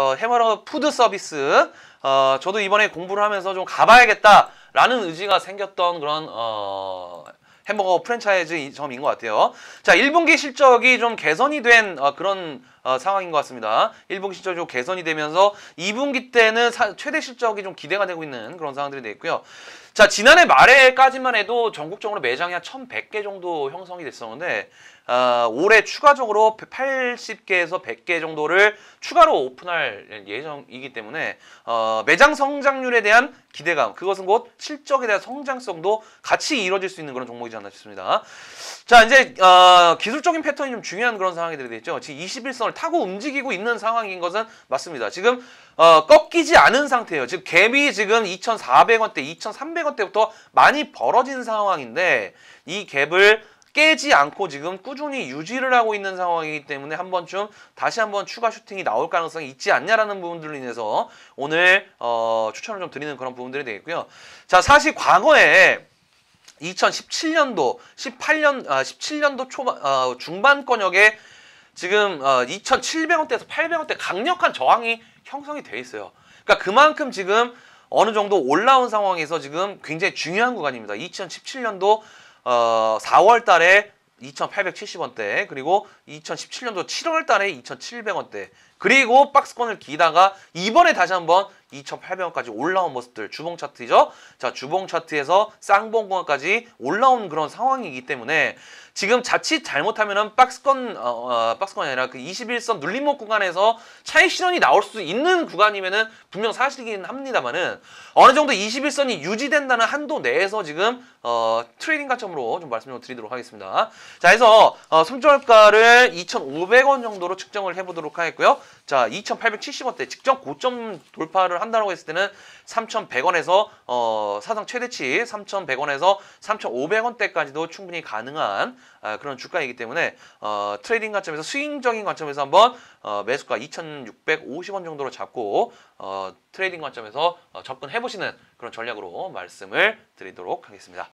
어, 해머러 푸드 서비스. 어, 저도 이번에 공부를 하면서 좀 가봐야겠다라는 의지가 생겼던 그런 어, 햄버거 프랜차이즈 점인 것 같아요. 자, 1분기 실적이 좀 개선이 된 어, 그런 어, 상황인 것 같습니다. 1분기 실적이 좀 개선이 되면서 2분기 때는 사- 최대 실적이 좀 기대가 되고 있는 그런 상황들이 돼 있고요. 자, 지난해 말에까지만 해도 전국적으로 매장이 한 1,100개 정도 형성이 됐었는데 어, 올해 추가적으로 80개에서 100개 정도를 추가로 오픈할 예정이기 때문에 어, 매장 성장률에 대한 기대감 그것은 곧 실적에 대한 성장성도 같이 이루어질 수 있는 그런 종목이지 않나 싶습니다. 자 이제 어, 기술적인 패턴이 좀 중요한 그런 상황이 되겠죠. 지금 21선 을 타고 움직이고 있는 상황인 것은 맞습니다. 지금 어, 꺾이지 않은 상태예요. 지금 갭이 지금 2,400원대, 2,300원대부터 많이 벌어진 상황인데 이 갭을 깨지 않고 지금 꾸준히 유지를 하고 있는 상황이기 때문에 한 번쯤 다시 한번 추가 슈팅이 나올 가능성이 있지 않냐라는 부분들로 인해서 오늘 어, 추천을 좀 드리는 그런 부분들이 되겠고요. 자, 사실 과거에 2017년도, 18년, 아, 17년도 초반, 어, 중반권역에 지금 어, 2,700원대에서 800원대 강력한 저항이 형성이 돼 있어요. 그러니까 그만큼 지금 어느 정도 올라온 상황에서 지금 굉장히 중요한 구간입니다. 2017년도 어, 4월 달에 2,870원대 그리고 2017년도 7월 달에 2,700원대 그리고 박스권을 기다가 이번에 다시 한번 2,800원까지 올라온 모습들 주봉 차트죠. 자 주봉 차트에서 쌍봉공까지 올라온 그런 상황이기 때문에 지금 자칫 잘못하면은 박스권 어, 어, 박스권이 아니라 그 21선 눌림목 구간에서 차익 실현이 나올 수 있는 구간이면은 분명 사실이긴 합니다만은 어느 정도 21선이 유지된다는 한도 내에서 지금 어, 트레이딩 관점으로 좀 말씀 좀 드리도록 하겠습니다. 자, 해서 어, 손절가를 2,500원 정도로 측정을 해보도록 하겠고요. 자, 2,870원대 직전 고점 돌파를 한다고 했을 때는 3,100원에서 어, 사상 최대치 3,100원에서 3,500원대까지도 충분히 가능한 아, 그런 주가이기 때문에 어, 트레이딩 관점에서 스윙적인 관점에서 한번 어, 매수가 2,650원 정도로 잡고 어, 트레이딩 관점에서 어, 접근해 보시는 그런 전략으로 말씀을 드리도록 하겠습니다.